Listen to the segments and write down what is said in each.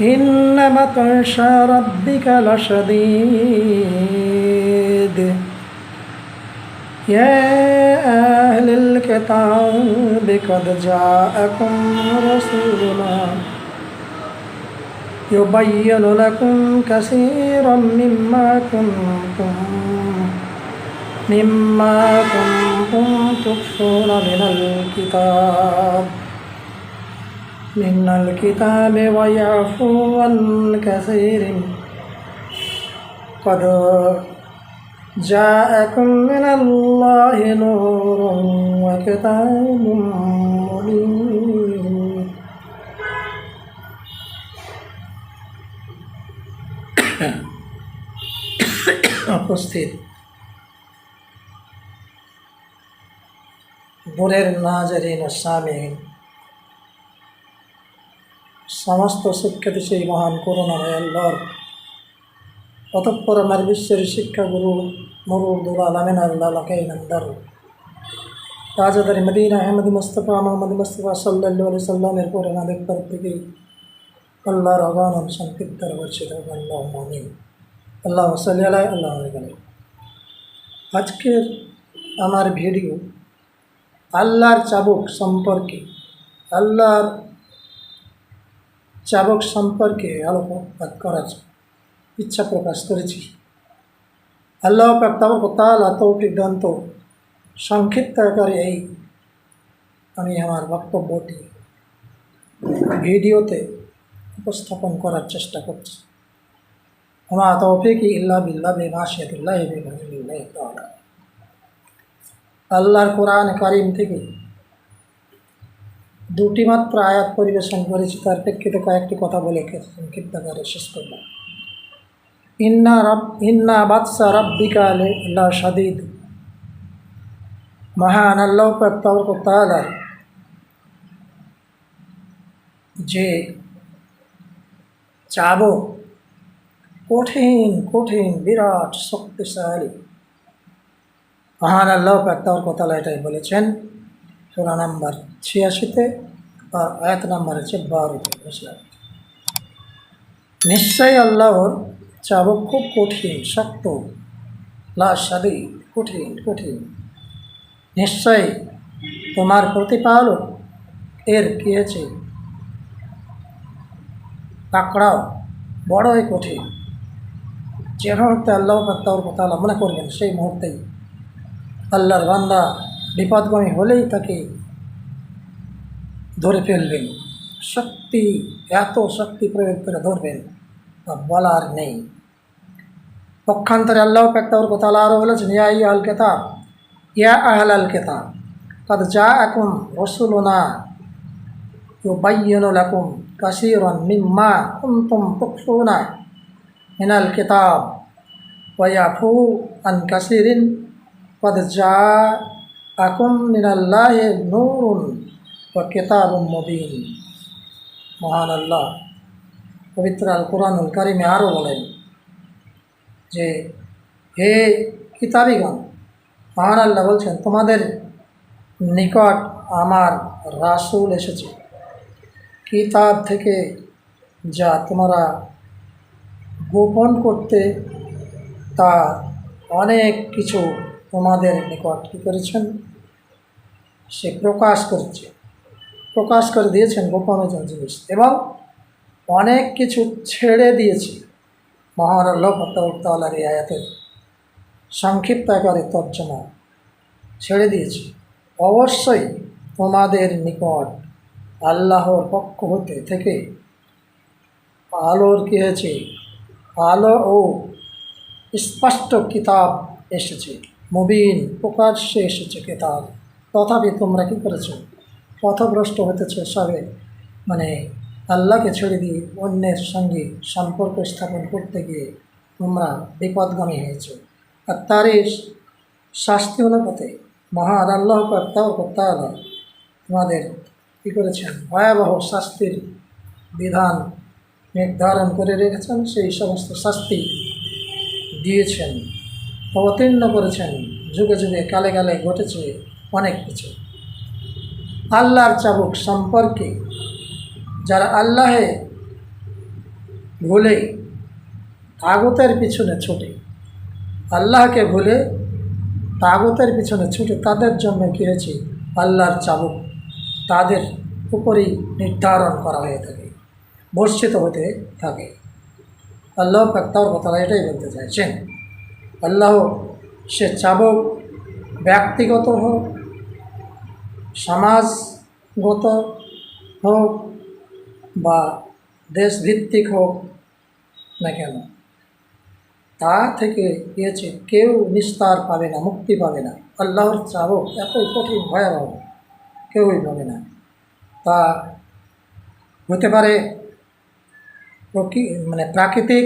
إن بطش ربك لشديد يا أهل الكتاب قد جاءكم رسولنا يبين لكم كثيرا مما كنتم مما كنتم تخفون من الكتاب من الكتاب ويعفو عن كثير قد جاءكم من الله نور وكتاب مبين উপস্থিত দূরের নাজরিন ও সামিন সমস্ত সুখ্যাত সেই মহান করুণাময় আল্লাহর। অতঃপর আমার বিশ্বের শিক্ষাগুরু মরুদুল আলমিন আল্লাহ লাকাই নন্দর তাজাদার মদিন আহমদ মুস্তফা মোহাম্মদ মুস্তফা সাল্লাহ আলি সাল্লামের পরে আমাদের তরফ থেকে আল্লাহর আগান সংক্ষিপ্তর বর্ষিত আল্লাহ মামিন আল্লাহ সাল্লাহ আল্লাহ আজকের আমার ভিডিও আল্লাহর চাবুক সম্পর্কে, আল্লাহর চাবক সম্পর্কে আলোকপাত করার ইচ্ছা প্রকাশ করেছি। আল্লাহ পাক্তাবক তাল তৌফিক দন্ত সংক্ষিপ্ত আকারে এই আমি আমার বক্তব্যটি ভিডিওতে উপস্থাপন করার চেষ্টা করছি। আমার তৌফিক ইল্লা বিল্লা বেমাশিয়াতুল্লাহ আল্লাহর কোরআন কারিম থেকে দুটি মাত্র আয়াত পরিবেশন করেছি, তার প্রেক্ষিতে কয়েকটি কথা বলে সংক্ষিপ্ত আকারে শেষ করলাম ইন্না রব ইন্না বাদশা রব্বিকা আল্লাহ সাদিদ মহান আল্লাহ তালার যে চাব কঠিন কঠিন, বিরাট, শক্তিশালী। মহান আল্লাহ তালা এটাই বলেছেন সোরা নাম্বার ছিয়াশিতে আর আয়াত নাম্বার হচ্ছে বারোতে নিশ্চয়ই আল্লাহর চাবক খুব কঠিন, শক্ত লাশ সাদি কঠিন কঠিন। নিশ্চয়ই তোমার প্রতিপালক এর কী হয়েছে পাকড়াও বড়ই কঠিন। যে মুহূর্তে আল্লাহ তার কথা মনে করবেন, সেই মুহূর্তেই আল্লাহর বান্দা विपदगमी हमले धरे फिलबें शक्ति एत शक्ति प्रयोग कर धरबें बलार नहीं पक्षान आल्लाह पेक्तर अल्लाह या अल केता या आहल अल केता अर्थात जा एम रसुलना अन कशीर पद আকুম মিনাল্লাহ নূরুন বা কেতাব মবিন। মহান আল্লাহ, পবিত্র আল কোরআনুল কারিমে আরও বলেন যে, হে কিতাবিগণ, মহান আল্লাহ বলছেন, তোমাদের নিকট আমার রাসুল এসেছে। কিতাব থেকে যা তোমরা গোপন করতে, তা অনেক কিছু তোমাদের নিকট কী করেছেন? সে প্রকাশ করেছে। প্রকাশ করে দিয়েছেন গোপন জিনিস এবং অনেক কিছু ছেড়ে দিয়েছে। মহান আল্লাহ এই আয়াতের সংক্ষিপ্ত আকারে তর্জমা ছেড়ে দিয়েছে। অবশ্যই তোমাদের নিকট আল্লাহর পক্ষ হতে থেকে আলোর কী হয়েছে? আলো ও স্পষ্ট কিতাব এসেছে। মুবিন প্রকাশ্যে এসেছে কিতাব। তথাপি তোমরা কী করেছ? পথভ্রষ্ট হতেছে সবে। মানে আল্লাহকে ছেড়ে দিয়ে অন্যের সঙ্গে সম্পর্ক স্থাপন করতে গিয়ে তোমরা বিপদগামী হয়েছ। আর তারই শাস্তি হলো পথে। মহান আল্লাহ তাও তাআলা আমাদের কী করেছেন? ভয়াবহ শাস্তির বিধান নির্ধারণ করে রেখেছেন। সেই সমস্ত শাস্তি দিয়েছেন, অবতীর্ণ করেছেন। যুগে যুগে কালে কালে ঘটেছে। অনেক কিছু। আল্লাহর চাবুক সম্পর্কে যারা আল্লাহে ভুলে তাগতের পিছনে ছুটে, আল্লাহকে ভুলে তাগতের পিছনে ছুটে তাদের জন্য কী হয়েছে? আল্লাহর চাবুক তাদের উপরেই নির্ধারণ করা হয়ে থাকে, বর্ষিত হতে থাকে। আল্লাহ পাক্তার কথা এটাই বলতে চাইছেন। আল্লাহ সে চাবক ব্যক্তিগত হোক সমাজগত হোক বা দেশভিত্তিক হোক না কেন, তা থেকে গিয়েছে কেউ নিস্তার পাবে না, মুক্তি পাবে না। আল্লাহর চাবক এতই কঠিন, ভয়াবহ, কেউই পাবে না। তা হতে পারে প্রকৃ মানে প্রাকৃতিক,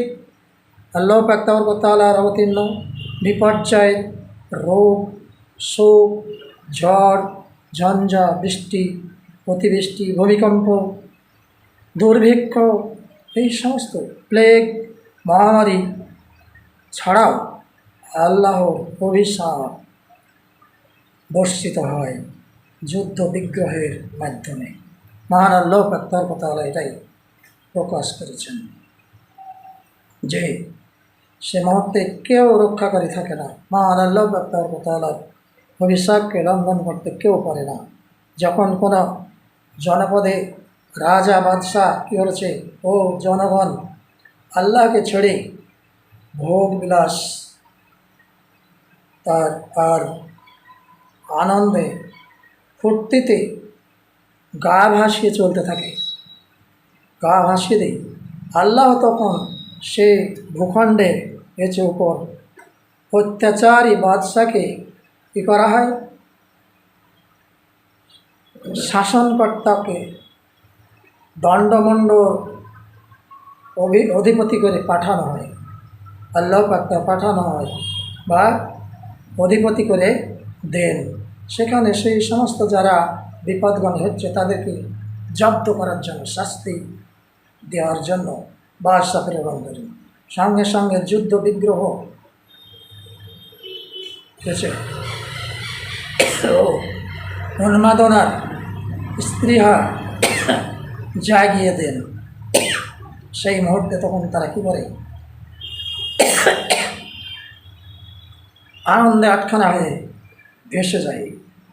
আল্লাহ পাক্তাবর তালার অবতীর্ণ, বিপর্যয়, রোগ, শোক, ঝড় ঝঞ্ঝা, বৃষ্টি, অতিবৃষ্টি, ভূমিকম্প, দুর্ভিক্ষ, এই সমস্ত প্লেগ, মহামারী ছাড়াও আল্লাহর অভিশাপ বর্ষিত হয় যুদ্ধ বিগ্রহের মাধ্যমে। মহান আল্লাহ পাক্তার কথা এটাই প্রকাশ করেছেন যে সে মুহূর্তে কেউ রক্ষাকারী থাকে না। মহান আল্লাহ পাক্তার কথা অভিশাপকে লঙ্ঘন করতে কেউ পারে না। যখন কোনো জনপদে রাজা, বাদশাহ কী হয়েছে ও জনগণ, আল্লাহকে ছেড়ে ভোগ বিলাস, তার আর আনন্দে ফুর্তিতে গা ভাসিয়ে চলতে থাকে। গা ভাসিয়ে দেয়। আল্লাহ তখন সে ভূখণ্ডে এসে উপর অত্যাচারী বাদশাকে কী করা হয়? শাসনকর্তাকে দণ্ডমণ্ড অভি, অধিপতি করে পাঠানো হয়। আল্লাহ পাক্তা পাঠানো হয় বা অধিপতি করে দেন। সেখানে সেই সমস্ত যারা বিপদগণ হচ্ছে তাদেরকে জব্দ করার জন্য শাস্তি দেওয়ার জন্য বাদশা প্রেরণ করেন সঙ্গে সঙ্গে যুদ্ধ বিগ্রহ হয়েছে। উন্মাদনার স্ত্রীহা জাগিয়ে দেন। সেই মুহূর্তে তখন তারা কী করে? আনন্দে আটখানা হয়ে ভেসে যায়।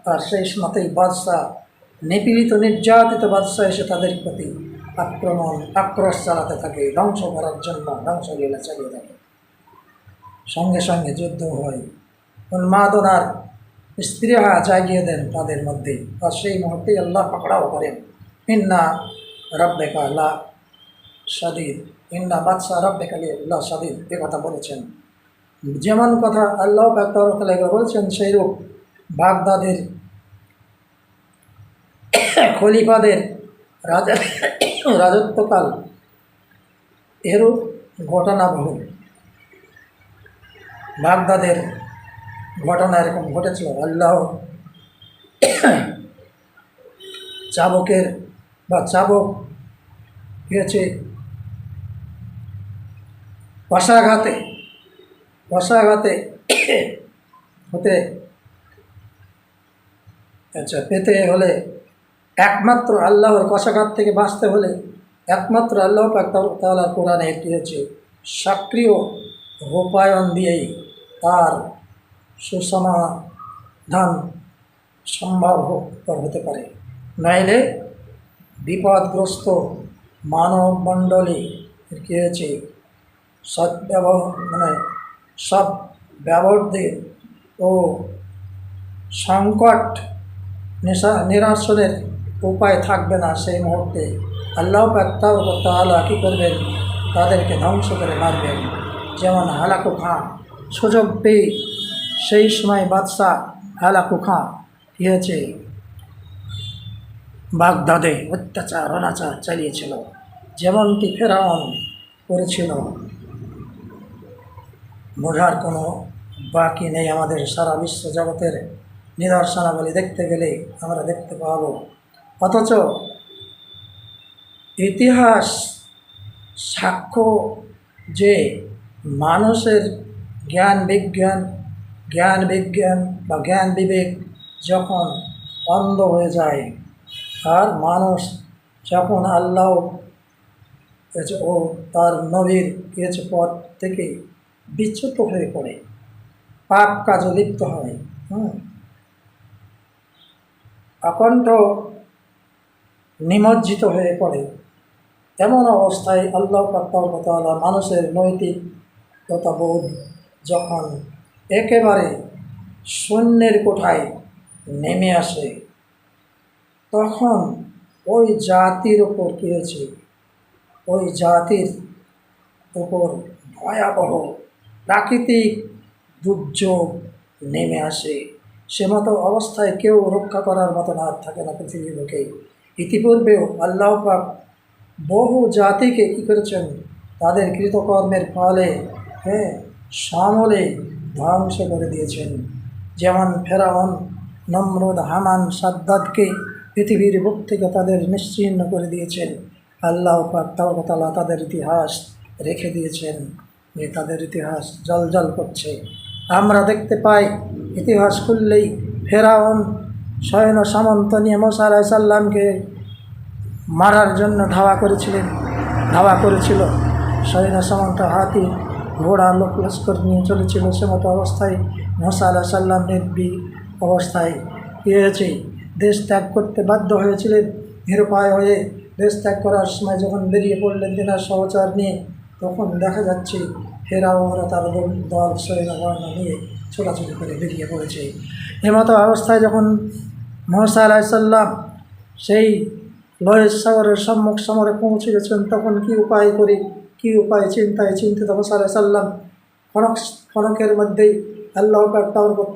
আর সেই মতেই বাদশাহ, নিপীড়িত, নির্যাতিত বাদশাহ এসে তাদের প্রতি আক্রমণ, আক্রোশ চালাতে থাকে, ধ্বংস করার জন্য ধ্বংস লীলা চালিয়ে থাকে। সঙ্গে সঙ্গে যুদ্ধ হয়। উন্মাদনার স্ত্রীরা জাগিয়ে দেন তাদের মধ্যে। আর সেই মুহূর্তেই আল্লাহ পাকড়াও করেন। ইন্না রব্বেকা লা সাদিদ ইন্না বাদশাহ রব্বেকা লা সাদিদ এ কথা বলেছেন। যেমন কথা আল্লাহ পাকড়ালে বলছেন, সেইরূপ বাগদাদের, খলিফাদের রাজা, রাজত্বকাল, এরূপ ঘটনা বহুল বাগদাদের ঘটনা এরকম ঘটেছিল, আল্লাহ চাবকের বা চাবক হয়েছে কষাঘাতে কষাঘাতে হতে আচ্ছা পেতে হলে একমাত্র আল্লাহর কষাঘাত থেকে বাঁচতে হলে একমাত্র আল্লাহ তাআলা কোরআনে একটি হচ্ছে সক্রিয় রূপায়ণ দিয়েই তার সুসমাধান সম্ভব হতে পারে। নইলে বিপদগ্রস্ত মানব মণ্ডলী কী হয়েছে? সদ্ব্যবহার মানে সব ব্যবহারদের ও সংকট নিরাসনের উপায় থাকবে না সেই মুহূর্তে। আল্লাহ তালা কী করবেন? তাদেরকে ধ্বংস করে মারবেন। যেমন হালাকু খাঁ সুযোগ পেয়ে সেই সময় বাদশাহ হালাকু খাঁ কী হয়েছে? বাগদাদে অত্যাচার, অনাচার চালিয়েছিল। যেমনটি ফেরাউন করেছিল। বোঝার কোনো বাকি নেই আমাদের সারা বিশ্ব জগতের নিদর্শনাবলী দেখতে গেলে আমরা দেখতে পাব। অথচ ইতিহাস সাক্ষ্য যে মানুষের জ্ঞান, বিজ্ঞান জ্ঞান বিজ্ঞান বা জ্ঞান বিবেক যখন অন্ধ হয়ে যায়, আর মানুষ যখন আল্লাহ ও তার নবীর কিছু পথ থেকে বিচ্যুত হয়ে পড়ে, পাপ কাজে লিপ্ত হয়। হুম। আকণ্ঠ নিমজ্জিত হয়ে পড়ে। এমন অবস্থায় আল্লাহ তালা মানুষের নৈতিকতা বোধ যখন একেবারে শূন্যের কোঠায় নেমে আসে। তখন ওই জাতির ওপর কী হয়েছে? ওই জাতির উপর ভয়াবহ প্রাকৃতিক দুর্যোগ নেমে আসে। সে মতো অবস্থায় কেউ রক্ষা করার মতো আর থাকে না পৃথিবীর বুকে। ইতিপূর্বেও আল্লাহ পাক বহু জাতিকে কী করেছেন? তাদের কৃতকর্মের ফলে হ্যাঁ সমলে ধ্বংস করে দিয়েছেন। যেমন ফেরাউন, নমরুদ, হামান, সাদ্দাদকে পৃথিবীর বুক থেকে তাদের নিশ্চিহ্ন করে দিয়েছেন। আল্লাহ তালা তাদের ইতিহাস রেখে দিয়েছেন যে তাদের ইতিহাস জল জল করছে। আমরা দেখতে পাই, ইতিহাস খুললেই ফেরাউন সৈন্য সামন্ত নিয়ে মোসা আলাইসাল্লামকে মারার জন্য ধাওয়া করেছিলেন। ধাওয়া করেছিল। সৈন্য সামন্ত হাতি ঘোড়া লোক লস্কর নিয়ে চলেছিল সে মতো অবস্থায়। মোসা আলাহ সাল্লাম নির্বি অবস্থায় কী হয়েছে দেশ ত্যাগ করতে বাধ্য হয়েছিলেন। নিরুপায় হয়ে দেশ ত্যাগ করার সময় যখন বেরিয়ে পড়লেন তেনার সহচার নিয়ে, তখন দেখা যাচ্ছে ফেরাও ওরা তার দল সৈন্যবর্ণ নিয়ে ছোটাছুটি করে বেরিয়ে পড়েছে। এমতো অবস্থায় যখন মহসা আলাইসাল্লাম সেই লয়ের সাগরের সম্মুখ সমরে পৌঁছে গেছেন, তখন কি উপায় করি? কি উপায়, চিন্তায় চিন্তিত মশা আলাইসাল্লাম খনক খনকের মধ্যেই আল্লাহ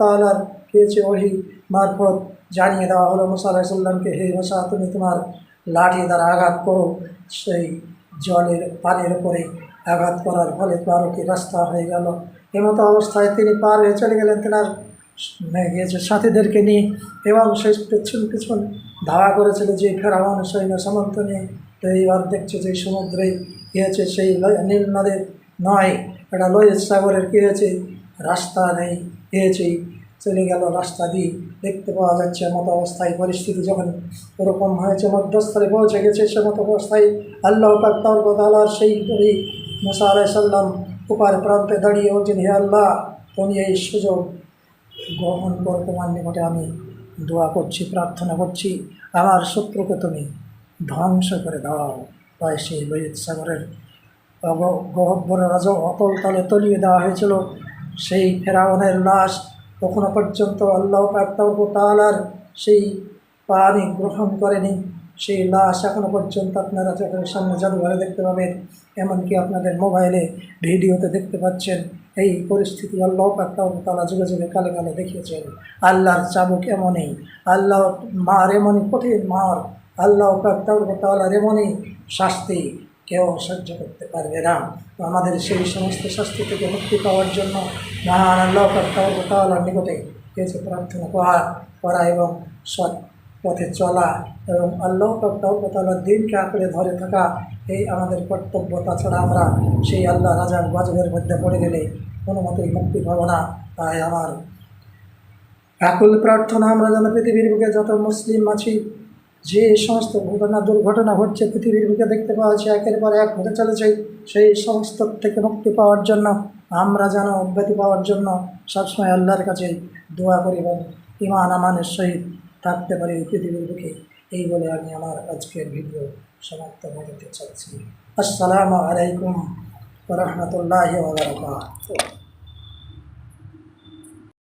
তালার খেয়েছে ওহি মারফত। জানিয়ে দেওয়া হলো মুসা আলাইসাল্লামকে হে মশা, তুমি তোমার লাঠি দ্বারা আঘাত করো। সেই জলের পানির উপরে আঘাত করার ফলে কি রাস্তা হয়ে গেল? এমতো অবস্থায় তিনি পার হয়ে চলে গেলেন তেনার গিয়েছে সাথীদেরকে নিয়ে এবং সেই পেছন পেছন ধাওয়া করেছিল যে ফেরাউন সৈন্য সামন্ত নিয়ে। তো এইবার দেখছে যে সমুদ্রে কী হয়েছে সেই নীল নদের নয়। এটা লোহিত সাগরের কী হয়েছে? রাস্তা নেই। কী হয়েছে। চলে গেল রাস্তা দিয়ে। দেখতে পাওয়া যাচ্ছে মতো অবস্থায় পরিস্থিতি যখন ওরকম হয়েছে, মধ্যস্থলে পৌঁছে গেছে সে মতো অবস্থায় আল্লাহ পাক তার সেই কবি মুসা আলাই সাল্লাম উপার প্রান্তে দাঁড়িয়ে বলছেন, হে আল্লাহ, তুমি এই সুযোগ গ্রহণ করে। তোমার নিকটে আমি দোয়া করছি, প্রার্থনা করছি। আমার শত্রুকে তুমি ধ্বংস করে দাও। তাই সেই লোহিত সাগরের গহব্বর রাজ অতল তলে তলিয়ে দেওয়া হয়েছিল। সেই ফেরাউনের লাশ তখনও পর্যন্ত আল্লাহ তালার সেই পানি গ্রহণ করেনি। সেই লাশ এখনও পর্যন্ত আপনারা চোখের সামনে জাদুঘরে দেখতে পাবেন, এমনকি আপনাদের মোবাইলে ভিডিওতে দেখতে পাচ্ছেন। এই পরিস্থিতি আল্লাহ তালা যুগে যুগে কালে কালে দেখিয়েছেন। আল্লাহর চাবুক এমনই, আল্লাহ মার এমনই কঠিন মার আল্লাহ তালার এমনই শাস্তি কেউ সহ্য করতে পারবে না। আমাদের সেই সমস্ত শাস্তি থেকে মুক্তি পাওয়ার জন্য মহান আল্লাহ তালার নিকটে কিছু প্রার্থনা করা করা এবং সৎ পথে চলা এবং আল্লাহ তালার দিনকে আঁকড়ে ধরে থাকা এই আমাদের কর্তব্য। তাছাড়া আমরা সেই আল্লাহ রাজার বাজবের মধ্যে পড়ে গেলে কোনো মতেই মুক্তি পাবো না। তাই আমার আকুল প্রার্থনা আমরা যেন পৃথিবীর বুকে যত মুসলিম আছি যে সমস্ত ঘটনা, দুর্ঘটনা ঘটছে, পৃথিবীর বুকে দেখতে পাওয়া যাচ্ছে একের পর এক হতে চলেছে, সেই সমস্ত থেকে মুক্তি পাওয়ার জন্য, আমরা যেন অব্যাহতি পাওয়ার জন্য সবসময় আল্লাহর কাছে দোয়া করি এবং ইমান আমানের সহিত থাকতে পারি পৃথিবীর বুকে। এই বলে আমি আমার আজকের ভিডিও সমাপ্ত করতে চাচ্ছি আসসালামু আলাইকুম রহমতুল্লাহ